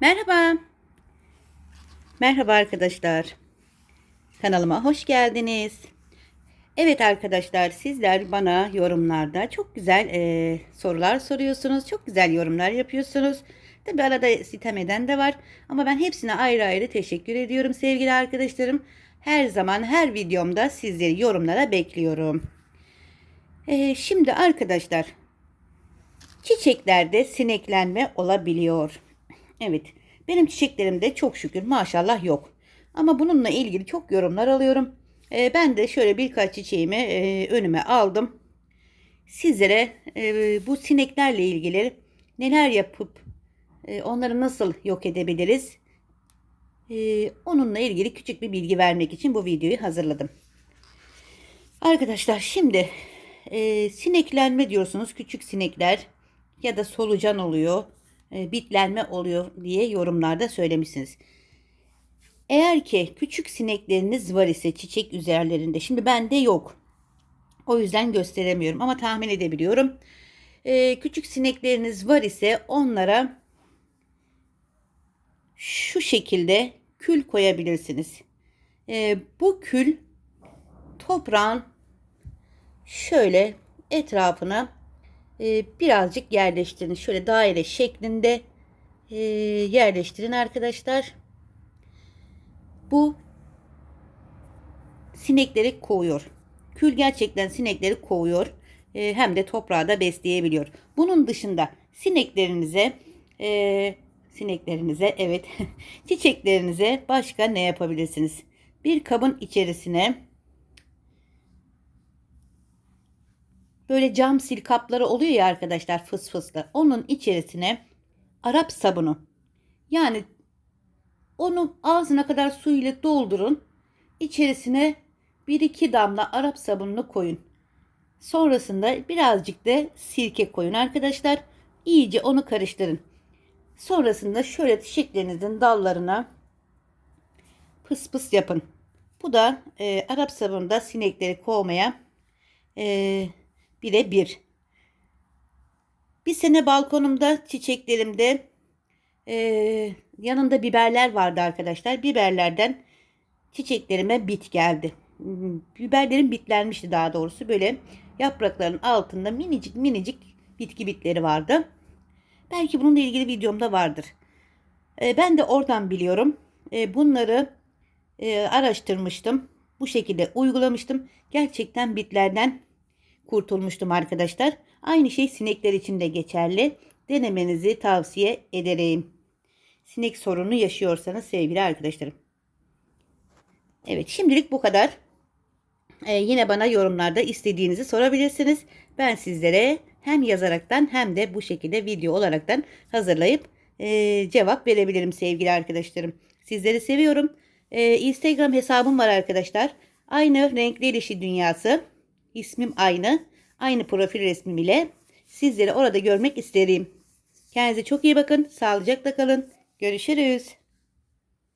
Merhaba. Merhaba arkadaşlar. Kanalıma hoş geldiniz. Evet arkadaşlar sizler bana yorumlarda çok güzel e, sorular soruyorsunuz. Çok güzel yorumlar yapıyorsunuz. Tabi arada sitem eden de var. Ama ben hepsine ayrı ayrı teşekkür ediyorum sevgili arkadaşlarım. Her zaman her videomda sizleri yorumlara bekliyorum. E, şimdi arkadaşlar çiçeklerde sineklenme olabiliyor. Evet. Benim çiçeklerimde çok şükür maşallah yok. Ama bununla ilgili çok yorumlar alıyorum. Ee, ben de şöyle birkaç çiçeğimi e, önüme aldım. Sizlere e, bu sineklerle ilgili neler yapıp e, onları nasıl yok edebiliriz? E, onunla ilgili küçük bir bilgi vermek için bu videoyu hazırladım. Arkadaşlar şimdi e, sineklenme diyorsunuz. Küçük sinekler ya da solucan oluyor e, bitlenme oluyor diye yorumlarda söylemişsiniz. Eğer ki küçük sinekleriniz var ise çiçek üzerlerinde şimdi bende yok. O yüzden gösteremiyorum ama tahmin edebiliyorum. Ee, küçük sinekleriniz var ise onlara şu şekilde kül koyabilirsiniz. Ee, bu kül toprağın şöyle etrafına e, birazcık yerleştirin. Şöyle daire şeklinde e, yerleştirin arkadaşlar. Bu sinekleri kovuyor. Kül gerçekten sinekleri kovuyor. E, hem de toprağı da besleyebiliyor. Bunun dışında sineklerinize sineklerinize evet çiçeklerinize başka ne yapabilirsiniz? Bir kabın içerisine böyle cam sil kapları oluyor ya arkadaşlar fıs fıslı. Onun içerisine Arap sabunu yani onu ağzına kadar su ile doldurun. İçerisine bir iki damla Arap sabununu koyun. Sonrasında birazcık da sirke koyun arkadaşlar. İyice onu karıştırın. Sonrasında şöyle çiçeklerinizin dallarına pıs pıs yapın. Bu da e, Arap sabununda sinekleri kovmaya e, bire bir. Bir sene balkonumda çiçeklerimde e, yanında biberler vardı arkadaşlar. Biberlerden çiçeklerime bit geldi. Biberlerim bitlenmişti daha doğrusu. Böyle yaprakların altında minicik minicik bitki bitleri vardı. Belki bununla ilgili videomda vardır. E, ben de oradan biliyorum. E, bunları e, araştırmıştım. Bu şekilde uygulamıştım. Gerçekten bitlerden kurtulmuştum arkadaşlar. Aynı şey sinekler için de geçerli. Denemenizi tavsiye ederim. Sinek sorunu yaşıyorsanız sevgili arkadaşlarım. Evet şimdilik bu kadar. Ee, yine bana yorumlarda istediğinizi sorabilirsiniz. Ben sizlere hem yazaraktan hem de bu şekilde video olaraktan hazırlayıp e, cevap verebilirim sevgili arkadaşlarım. Sizleri seviyorum. E, Instagram hesabım var arkadaşlar. Aynı renkli ilişki dünyası. İsmim aynı. Aynı profil resmim ile sizleri orada görmek isterim. Kendinize çok iyi bakın. Sağlıcakla kalın. Görüşürüz.